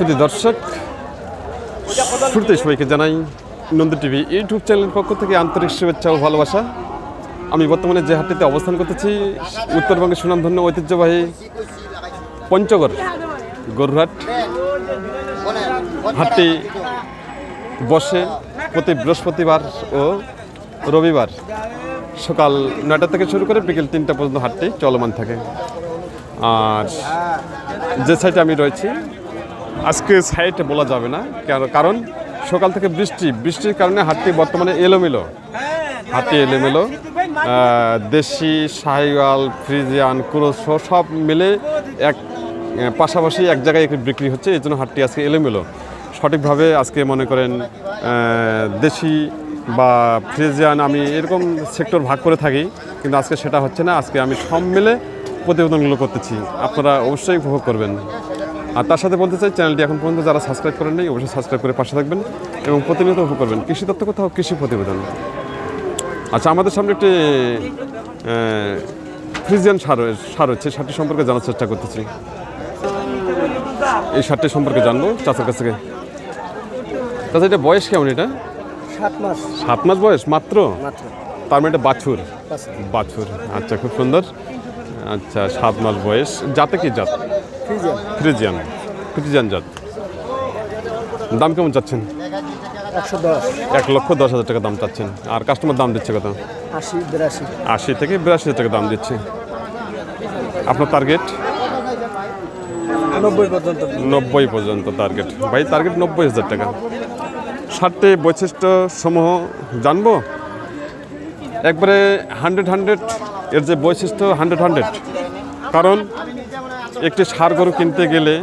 সুদী দর্শক শুরুতে সবাইকে জানাই নন্দী টিভি ইউটিউব চ্যানেলের পক্ষ থেকে আন্তরিক শুভেচ্ছা ও ভালোবাসা। আমি বর্তমানে যে হাটটিতে অবস্থান করতেছি, উত্তরবঙ্গের সুনামধন্য ঐতিহ্যবাহী পঞ্চগড় গরুহাট হাটটি বসে প্রতি বৃহস্পতিবার ও রবিবার সকাল নয়টা থেকে শুরু করে বিকেল তিনটা পর্যন্ত হাটটি চলমান থাকে। আর যে সাইডে আমি রয়েছি আজকে সাইডে বলা যাবে না কার- কারণ সকাল থেকে বৃষ্টি। বৃষ্টির কারণে হাটটি বর্তমানে এলোমেলো। হাটটি এলোমেলো। দেশি সাহিওয়াল ফ্রিজিয়ান ক্রোস সব মিলে এক পাশাপাশি এক জায়গায় বিক্রি হচ্ছে, এই জন্য হাটটি আজকে এলোমেলো। সঠিকভাবে আজকে মনে করেন দেশি বা ফ্রিজিয়ান আমি এরকম সেক্টর ভাগ করে থাকি, কিন্তু আজকে সেটা হচ্ছে না। আজকে আমি সব মিলে প্রতিবেদনগুলো করতেছি। আপনারা অবশ্যই উপভোগ করবেন। আর তার সাথে বলতে চাই চ্যানেলটি এখন পর্যন্ত যারা সাবস্ক্রাইব করেন নাই অবশ্যই সাবস্ক্রাইব করে পাশে থাকবেন এবং প্রতিনিয়ত উপভোগ করবেন। কৃষি তত্ত্ব কোথাও কৃষি প্রতিবেদন। আচ্ছা আমাদের সামনে একটি ফ্রিজিয়ান সার সার হচ্ছে। সারটি সম্পর্কে জানার চেষ্টা করতেছি। এই সারটি সম্পর্কে জানব চাচার কাছ থেকে। চাচা এটা বয়স কেমন এটা? সাত মাস। সাত মাস বয়স মাত্র? তার মানে এটা বাছুর। বাছুর। আচ্ছা খুব সুন্দর। আচ্ছা সাত মাস বয়স। জাতে কি জাত? ফ্রিজিয়ান। ফ্রিজিয়ান। জাত। দাম কেমন চাচ্ছেন? একশো দশ। এক লক্ষ দশ হাজার টাকা দাম চাচ্ছেন। আর কাস্টমার দাম দিচ্ছে কত? আশি বিরাশি। আশি থেকে বিরাশি হাজার টাকা দাম দিচ্ছে। আপনার টার্গেট নব্বই পর্যন্ত। নব্বই পর্যন্ত টার্গেট ভাই টার্গেট নব্বই হাজার টাকা। ষাটটি বৈশিষ্ট্য সমূহ জানব? একবারে হান্ড্রেড হান্ড্রেড এর যে বৈশিষ্ট্য হান্ড্রেড হান্ড্রেড কারণ একটি সার গরু কিনতে গেলে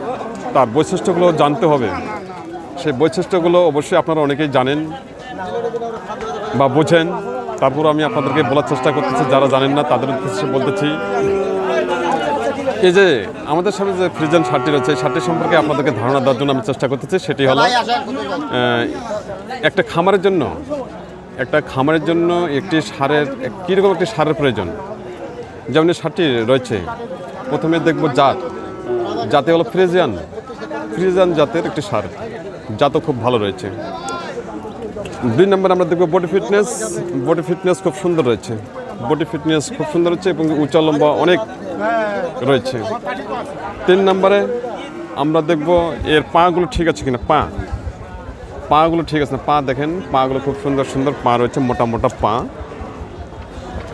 তার বৈশিষ্ট্যগুলো জানতে হবে। সেই বৈশিষ্ট্যগুলো অবশ্যই আপনারা অনেকেই জানেন বা বোঝেন। তারপর আমি আপনাদেরকে বলার চেষ্টা করতেছি যারা জানেন না তাদের উদ্দেশ্যে বলতেছি। এই যে আমাদের সামনে যে ফ্রিজেন শার্টটি রয়েছে এই শার্টটি সম্পর্কে আপনাদেরকে ধারণা দেওয়ার জন্য আমি চেষ্টা করতেছি। সেটি হলো একটা খামারের জন্য একটা খামারের জন্য একটি সারের কীরকম একটি সারের প্রয়োজন? যেমন এই সারটি রয়েছে প্রথমে দেখব জাত। জাতে হলো ফ্রিজিয়ান। ফ্রিজিয়ান জাতের একটি সার। জাতও খুব ভালো রয়েছে। দুই নম্বর আমরা দেখব বডি ফিটনেস। বডি ফিটনেস খুব সুন্দর রয়েছে। বডি ফিটনেস খুব সুন্দর রয়েছে এবং উঁচা লম্বা অনেক রয়েছে। তিন নম্বরে আমরা দেখব এর পাগুলো ঠিক আছে কিনা? পা। পাগুলো ঠিক আছে না? পা দেখেন, পাগুলো খুব সুন্দর সুন্দর পা রয়েছে, মোটা মোটা পা।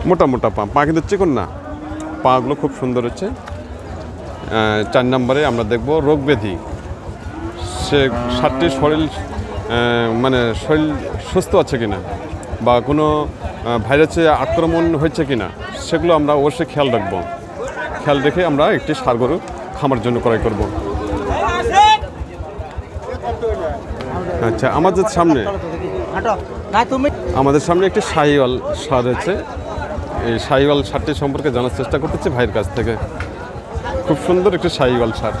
মোটা মোটা পা। পা কিন্তু চিকন না। পাগুলো খুব সুন্দর হচ্ছে। চার নম্বরে আমরা দেখব রোগ ব্যাধি। সে সাতটি শরীর মানে শরীর সুস্থ আছে কিনা বা কোনো ভাইরাসে আক্রমণ হয়েছে কিনা সেগুলো আমরা অবশ্যই খেয়াল রাখব। খেয়াল রেখে আমরা একটি সার গরু খামার জন্য ক্রয় করব। আচ্ছা আমাদের সামনে আমাদের সামনে একটি শাহিওয়াল সার রয়েছে এই শাহিওয়াল সারটি সম্পর্কে জানার চেষ্টা করতেছি ভাইয়ের কাছ থেকে। খুব সুন্দর একটি শাহিওয়াল সার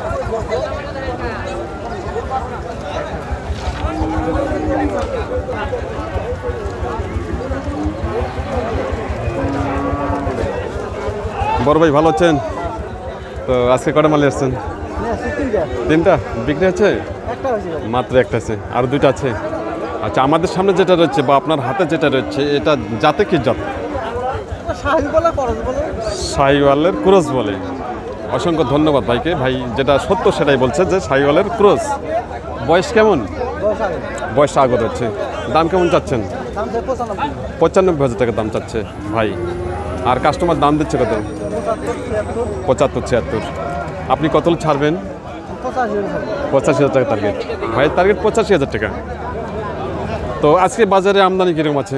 বড় ভাই ভালো আছেন? তো আজকে কটা মালে আসছেন? তিনটা? বিক্রি আছে মাত্র একটা আছে। আর দুইটা আছে। আচ্ছা আমাদের সামনে যেটা রয়েছে বা আপনার হাতে যেটা রয়েছে, এটা জাতে কি জাত? বলে ক্রস বলে? অসংখ্য ধন্যবাদ ভাইকে। ভাই যেটা সত্য সেটাই বলছে যে শাহিওয়ালের ক্রস বয়স কেমন? বয়স আগে বয়স আগর হচ্ছে। দাম কেমন চাচ্ছেন? পঁচানব্বই। হাজার টাকা দাম চাচ্ছে ভাই। আর কাস্টমার দাম দিচ্ছে কত? পঁচাত্তর ছিয়াত্তর। আপনি কত ছাড়বেন? পঁচাশি হাজার টাকা টার্গেট ভাইয়ের টার্গেট পঁচাশি হাজার টাকা। তো আজকে বাজারে আমদানি কীরকম আছে।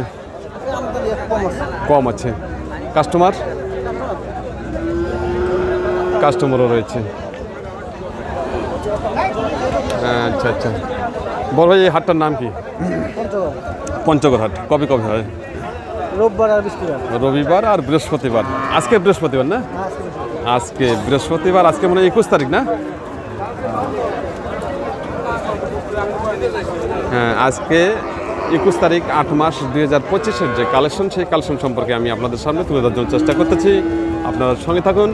কম আছে। কাস্টমার? কাস্টমারও রয়েছে। আচ্ছা আচ্ছা। বড় ভাই এই হাটটার নাম কি? পঞ্চগড় হাট। কবে কবে হয়? রোববার আর বৃহস্পতিবার। রবিবার আর বৃহস্পতিবার। আজকে বৃহস্পতিবার না? আজকে বৃহস্পতিবার আজকে মনে হয় একুশ তারিখ না? হ্যাঁ আজকে একুশ তারিখ আট মাস দুই হাজার পঁচিশের যে কালেকশন সেই কালেকশন সম্পর্কে আমি আপনাদের সামনে তুলে ধরার জন্য চেষ্টা করতেছি। আপনারা সঙ্গে থাকুন।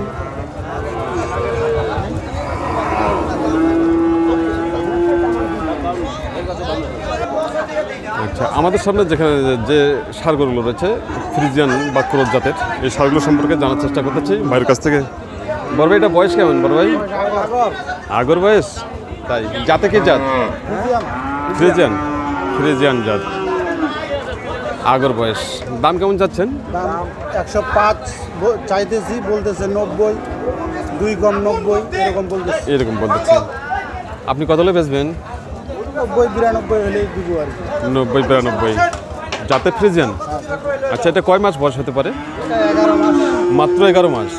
আচ্ছা আমাদের সামনে যেখানে যে সারগুলো রয়েছে ফ্রিজিয়ান বা ক্রোজ জাতের এই সারগুলো সম্পর্কে জানার চেষ্টা করতেছি। বাইরের কাছ থেকে? বড় ভাই এটা বয়স কেমন? বড় ভাই? আগর। বয়স? তাই জাতে কি জাত? ফ্রিজিয়ান। ফ্রিজিয়ান জাত। আগর বয়স। দাম কেমন যাচ্ছেন দাম একশো পাঁচ চাইতেছি বলতেছে নব্বই দুই কম নব্বই এরকম বলতেছে। এরকম বলতেছেন আপনি কত হলে বেচবেন? নব্বই বিরানব্বই হলেই দিব আর কি। নব্বই বিরানব্বই। যাতে ফ্রিজিয়ান? আচ্ছা এটা কয় মাস বয়স হতে পারে? মাত্র এগারো মাস।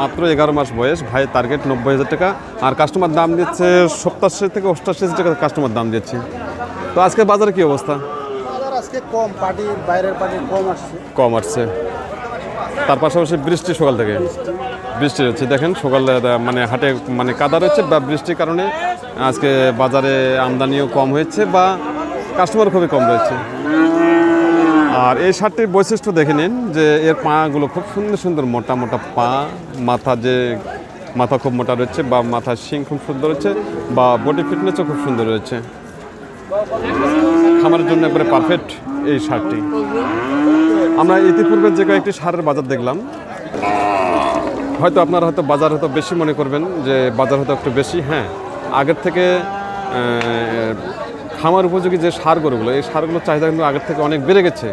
মাত্র এগারো মাস বয়স। ভাই টার্গেট নব্বই হাজার টাকা। আর কাস্টমার দাম দিচ্ছে সপ্তাশি থেকে অষ্টাশি হাজার টাকা কাস্টমার দাম দিচ্ছে। তো আজকে বাজারে কি অবস্থা? বাজার আজকে কম পার্টি বাইরের পার্টি কম আসছে। কম আসছে। তার পাশাপাশি বৃষ্টি সকাল থেকে। বৃষ্টি হচ্ছে দেখেন সকাল মানে হাটে মানে কাদা রয়েছে বা বৃষ্টির কারণে আজকে বাজারে আমদানিও কম হয়েছে বা কাস্টমার খুবই কম রয়েছে। আর এই শার্টটির বৈশিষ্ট্য দেখে নিন যে এর পাগুলো খুব সুন্দর সুন্দর মোটা মোটা পা মাথা যে মাথা খুব মোটা রয়েছে বা মাথার শিং খুব সুন্দর রয়েছে বা বডি ফিটনেসও খুব সুন্দর রয়েছে। খামারের জন্য একবারে পারফেক্ট এই সারটি। আমরা ইতিপূর্বে যে কয়েকটি সারের বাজার দেখলাম, হয়তো আপনারা হয়তো বাজার হয়তো বেশি মনে করবেন যে বাজার হয়তো একটু বেশি হ্যাঁ আগের থেকে খামার উপযোগী যে সারগুলোগুলো এই সারগুলোর চাহিদা কিন্তু আগের থেকে অনেক বেড়ে গেছে,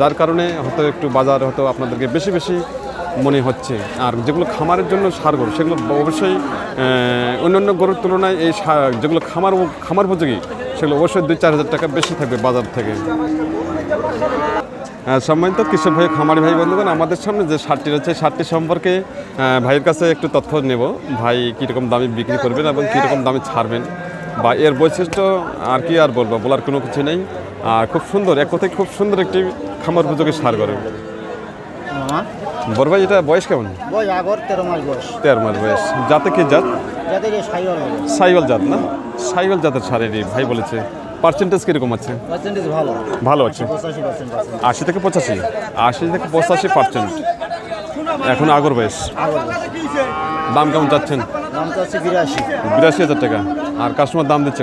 যার কারণে হয়তো একটু বাজার হয়তো আপনাদেরকে বেশি বেশি মনে হচ্ছে। আর যেগুলো খামারের জন্য সার গরু, সেগুলো অবশ্যই অন্যান্য গরুর তুলনায় এই সার, যেগুলো খামার খামার উপযোগী, সেগুলো অবশ্যই দুই চার হাজার টাকা বেশি থাকবে বাজার থেকে। সম্মানিত কৃষক ভাই, খামারি ভাই, বন্ধুগণ, আমাদের সামনে যে শার্টটি রয়েছে শার্টটি সম্পর্কে ভাইয়ের কাছে একটু তথ্য নেব। ভাই, কীরকম দামে বিক্রি করবেন এবং কীরকম দামে ছাড়বেন? বা এর বৈশিষ্ট্য আর কি আর বলব, বলার কোনো কিছু নেই। আর খুব সুন্দর, এক কথায় খুব সুন্দর একটি খামার উপযোগী সার করে বড় ভাই এটা বয়স কেমন? বয়স আগর তেরো মাস বয়স। তেরো মাস বয়স। যাতে কি জাত? সাইবার সাইওয়াল জাত না? সাইওয়াল জাতের সারেরই ভাই বলেছে। পার্সেন্টেজ কীরকম আছে? পার্সেন্টেজ ভালো। ভালো আছে। আশি থেকে পঁচাশি? আশি থেকে পঁচাশি পার্সেন্ট এখন আগর বয়স। দাম কেমন চাচ্ছেন? বিরাশি। হাজার টাকা। আর কাস্টমার দাম দিচ্ছে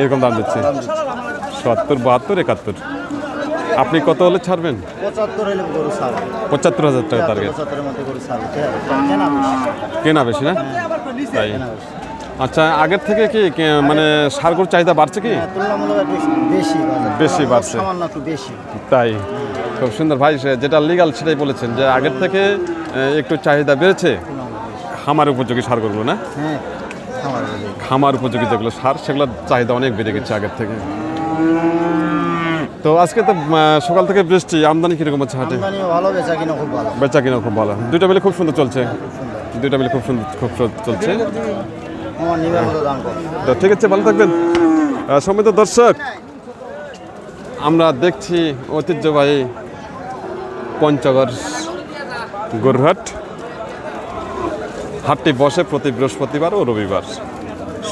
এরকম দাম দিচ্ছে। সত্তর বাহাত্তর একাত্তর। আপনি কত হলে ছাড়বেন? পঁচাত্তর হাজার টাকা টার্গেট কেনা বেশি। না? তাই। আচ্ছা আগের থেকে কি মানে সারগুলোর চাহিদা বাড়ছে কি? হ্যাঁ, বেশি। বাড়ছে। একটু বেশি। তাই। খুব সুন্দর। ভাই যেটা লিগাল সেটাই বলেছেন যে আগের থেকে একটু চাহিদা বেড়েছে? খামার উপযোগী সারগুলো না? হ্যাঁ। খামার উপযোগী যেগুলো সার সেগুলোর চাহিদা অনেক বেড়ে গেছে আগের থেকে। তো আজকে তো সকাল থেকে বৃষ্টি আমদানি কীরকম হচ্ছে হাটে? ভালো বেচা কিনা খুব ভালো। বেচা কিনা খুব ভালো। দুইটা মিলে খুব সুন্দর চলছে। দুইটা মিলে খুব সুন্দর খুব চলছে। তো ঠিক আছে ভালো থাকবেন। সম্মিলিত দর্শক আমরা দেখছি ঐতিহ্যবাহী পঞ্চগড় গরুহাট হাটটি বসে প্রতি বৃহস্পতিবার ও রবিবার।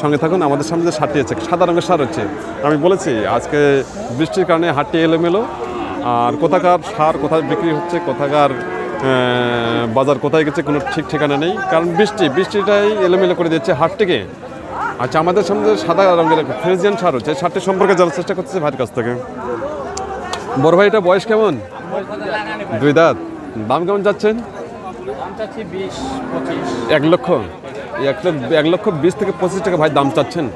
সঙ্গে থাকুন আমাদের সামনে যে সারটি আছে সাদা রঙের সার হচ্ছে। আমি বলেছি আজকে বৃষ্টির কারণে হাটটি এলোমেলো। আর কোথাকার সার কোথায় বিক্রি হচ্ছে কোথাকার বাজার কোথায় গেছে কোনো ঠিক ঠিকানা নেই। কারণ বৃষ্টি বৃষ্টিটাই এলোমেলো করে দিচ্ছে হাটটিকে। আচ্ছা আমাদের সামনে যে সাদা রঙের ফ্রিজিয়ান সার হচ্ছে সারটি সম্পর্কে জানার চেষ্টা করতেছে ভাইয়ের কাছ থেকে। বড় ভাই এটা বয়স কেমন? দুই দাঁত। দাম কেমন যাচ্ছেন? এক লক্ষ। এক লক্ষ এক লক্ষ বিশ থেকে পঁচিশ টাকা ভাই দাম চাচ্ছেন,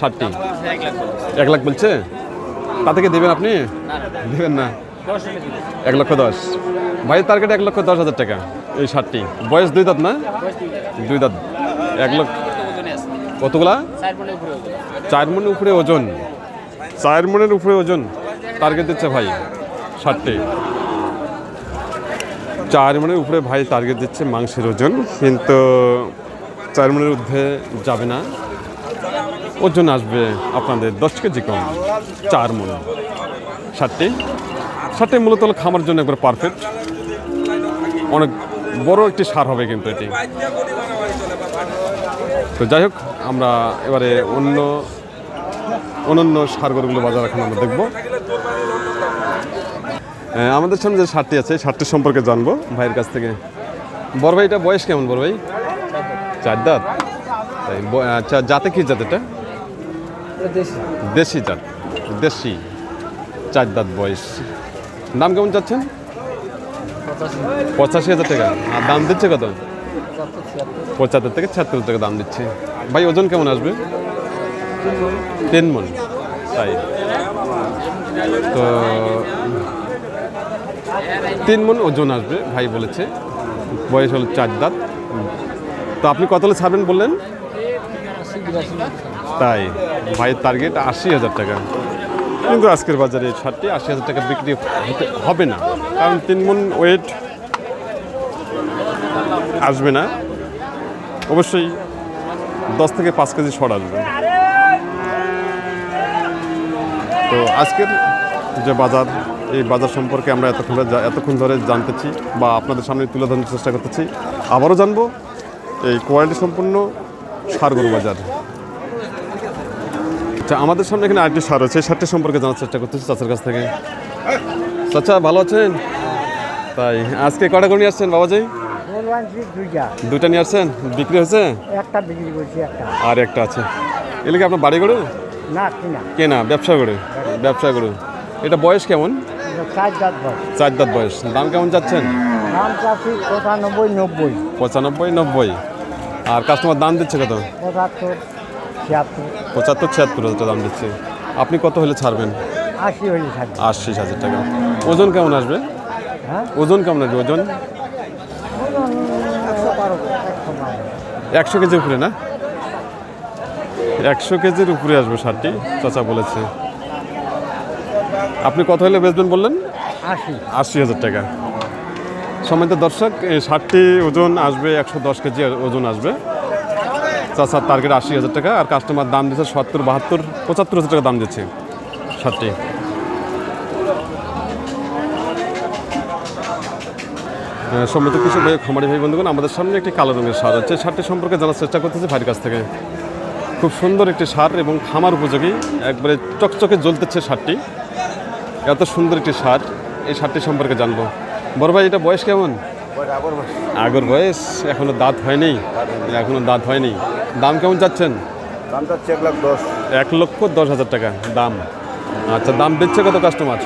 ষাটটি। এক লাখ বলছে? তা থেকে দেবেন আপনি? দেবেন না। এক লক্ষ দশ। ভাই টার্গেট এক লক্ষ দশ হাজার টাকা, এই ষাটটি। বয়স দুই দাঁত না? দুই দাঁত। এক লক্ষ কতগুলা? চার মনের উপরে ওজন। চার মনের উপরে ওজন। টার্গেট দিচ্ছে ভাই, ষাটটি। চার মনের উপরে ভাই টার্গেট দিচ্ছে মাংসের ওজন। কিন্তু চার মনের ঊর্ধ্বে যাবে না। ওজন আসবে আপনাদের দশ কেজি কম চার মন ষাটটি ষাটটি মূলত খামার জন্য একবার পারফেক্ট অনেক বড় একটি সার হবে কিন্তু এটি। তো যাই হোক, আমরা এবারে অন্য, অনন্য সারগরগুলো বাজার এখন আমরা দেখব। আমাদের সামনে যে সারটি আছে সারটির সম্পর্কে জানব ভাইয়ের কাছ থেকে। বড় ভাই, এটা বয়স কেমন বড় ভাই? চার দাঁত? তাই আচ্ছা জাতে কি জাত এটা? দেশি জাত। দেশি। চার দাঁত বয়স। দাম কেমন চাচ্ছেন? পঁচাশি হাজার টাকা। আর দাম দিচ্ছে কত? পঁচাত্তর থেকে ছিয়াত্তর টাকা দাম দিচ্ছে। ভাই ওজন কেমন আসবে? তিন মন। তাই। তো তিন মন ওজন আসবে ভাই বলেছে। বয়স হলো চার দাঁত। তো আপনি কত হলে ছাড়বেন বললেন? তাই, ভাইয়ের টার্গেট আশি হাজার টাকা। কিন্তু আজকের বাজারে শার্টটি আশি হাজার টাকা বিক্রি হবে না। কারণ তিন মন ওয়েট আসবে না। অবশ্যই দশ থেকে পাঁচ কেজি শর্ট আসবে। তো আজকের যে বাজার, এই বাজার সম্পর্কে আমরা এতক্ষণ এতক্ষণ ধরে জানতেছি বা আপনাদের সামনে তুলে ধরার চেষ্টা করতেছি। আবারও জানব এই কোয়ালিটি সম্পূর্ণ সারগরু বাজার। আচ্ছা আমাদের সামনে এখানে আরেকটি সার আছে সারটি সম্পর্কে জানার চেষ্টা করতেছি চাচার কাছ থেকে। চাচা ভালো আছেন? তাই আজকে কটা করে নিয়ে আসছেন বাবাজি? দুইটা। নিয়ে আসছেন? বিক্রি হয়েছে? একটা বিক্রি করছি একটা। আর একটা আছে। এলে কি আপনার বাড়ি গরু? না কিনা। কেনা ব্যবসা করে ব্যবসা গরু। এটা বয়স কেমন? চার দাঁত বল চার দাঁত বয়স। দাম কেমন চাচ্ছেন? দাম চাচ্ছি পঁচানব্বই নব্বই। পঁচানব্বই নব্বই। আর কাস্টমার দাম দিচ্ছে কত? পঁচাত্তর ছিয়াত্তর। হাজার দাম দিচ্ছে। আপনি কত হলে ছাড়বেন? আশি আশি হাজার টাকা। ওজন কেমন আসবে? হ্যাঁ? ওজন কেমন আসবে ওজন? একশো কেজির উপরে না? একশো কেজির উপরে আসবে শার্টটি চাচা বলেছে। আপনি কত হলে বেচবেন বললেন? আশি। আশি হাজার টাকা। সম্মানিত দর্শক, এই ষাটটি ওজন আসবে, একশো দশ কেজি ওজন আসবে। চাচার টার্গেট আশি হাজার টাকা, আর কাস্টমার দাম দিচ্ছে সত্তর, বাহাত্তর, পঁচাত্তর হাজার টাকা দাম দিচ্ছে ষাটটি। সম্মিলিত কৃষক ভাই, খামারি ভাই, বন্ধুগণ, আমাদের সামনে একটি কালো রঙের সার আছে। শার্টটি সম্পর্কে জানার চেষ্টা করতেছি ভাইয়ের কাছ থেকে। খুব সুন্দর একটি সার এবং খামার উপযোগী, একবারে চকচকে জ্বলতেছে সারটি এত সুন্দর একটি সার, এই সারটি সম্পর্কে জানব। বড় ভাই এটা বয়স কেমন? আগর বয়স। এখনও দাঁত হয়নি? এখনও দাঁত হয়নি। দাম কেমন চাচ্ছেন? দাম চাচ্ছে এক লাখ দশ। এক লক্ষ দশ হাজার টাকা দাম। আচ্ছা দাম দিচ্ছে কত কাস্টমার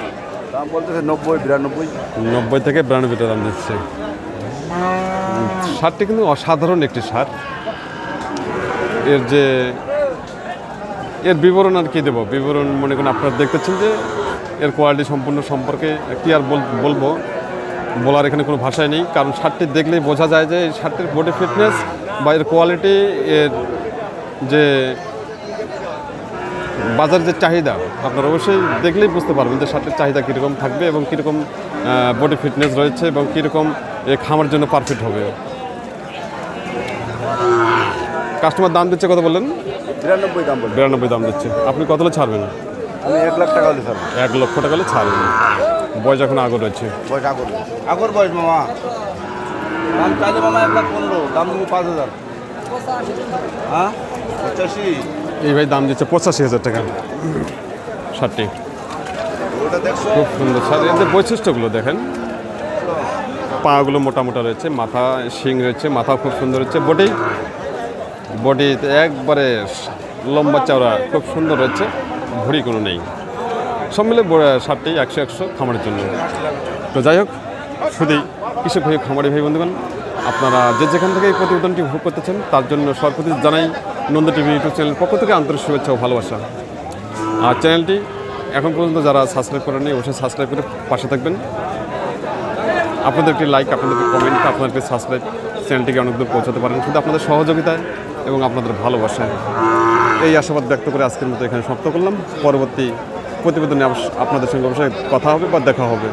দাম বলতেছে নব্বই বিরানব্বই। নব্বই থেকে বিরানব্বই টাকা দাম দিচ্ছে। সারটি কিন্তু অসাধারণ একটি সার এর যে এর বিবরণ আর কি দেবো? বিবরণ মনে করেন আপনারা দেখতেছেন যে এর কোয়ালিটি সম্পূর্ণ সম্পর্কে কি আর বল- বলব? বলার এখানে কোনো ভাষাই নেই। কারণ শার্টটি দেখলেই বোঝা যায় যে এই শার্টটির বডি ফিটনেস বা এর কোয়ালিটি এর যে বাজার যে চাহিদা আপনারা অবশ্যই দেখলেই বুঝতে পারবেন যে শার্টের চাহিদা কীরকম থাকবে এবং কীরকম বডি ফিটনেস রয়েছে এবং কীরকম এ খামার জন্য পারফেক্ট হবে। কাস্টমার দাম দিচ্ছে কত বললেন? বিরানব্বই দাম বিরানব্বই দাম দিচ্ছে। আপনি কত ছাড়বেন? আমি এক লাখ টাকা হলে স্যার এক লক্ষ টাকা হলে ছাড়বেন। বয়স এখন আগর রয়েছে বয়স আগর। আগর বয়স মামা। দাম চাইলে মামা এক লাখ পনেরো দাম দেবো পাঁচ হাজার। হ্যাঁ? পঁচাশি। এই ভাই দাম দিচ্ছে পঁচাশি হাজার টাকা। দেখছ? খুব সুন্দর। শার্ট এদের বৈশিষ্ট্যগুলো দেখেন। পাগুলো মোটা মোটা রয়েছে মাথা শিং রয়েছে মাথা খুব সুন্দর হচ্ছে বডি বডি একবারে লম্বা চওড়া খুব সুন্দর রয়েছে। ভুড়ি কোনো নেই। সব মিলে শার্টটি একশো একশো খামারের জন্য। তো যাই হোক, শুধুই কৃষক ভাই, খামারি ভাই, বন্ধুগণ, আপনারা যে যেখান থেকে এই প্রতিবেদনটি উপভোগ করতেছেন, তার জন্য সর্বপ্রতি জানাই নন্দ টিভি ইউটিউব চ্যানেলের পক্ষ থেকে আন্তরিক শুভেচ্ছা ও ভালোবাসা। আর চ্যানেলটি এখন পর্যন্ত যারা সাবস্ক্রাইব করেননি, অবশ্যই সাবস্ক্রাইব করে পাশে থাকবেন। আপনাদের একটি লাইক আপনাদের একটি কমেন্ট আপনাদেরকে সাবস্ক্রাইব চ্যানেলটিকে অনেক দূর পৌঁছাতে পারেন। শুধু আপনাদের সহযোগিতায় এবং আপনাদের ভালোবাসায় এই আশাবাদ ব্যক্ত করে আজকের মতো এখানে সমাপ্ত করলাম। পরবর্তী প্রতিবেদনে আপনাদের সঙ্গে অবশ্যই কথা হবে বা দেখা হবে।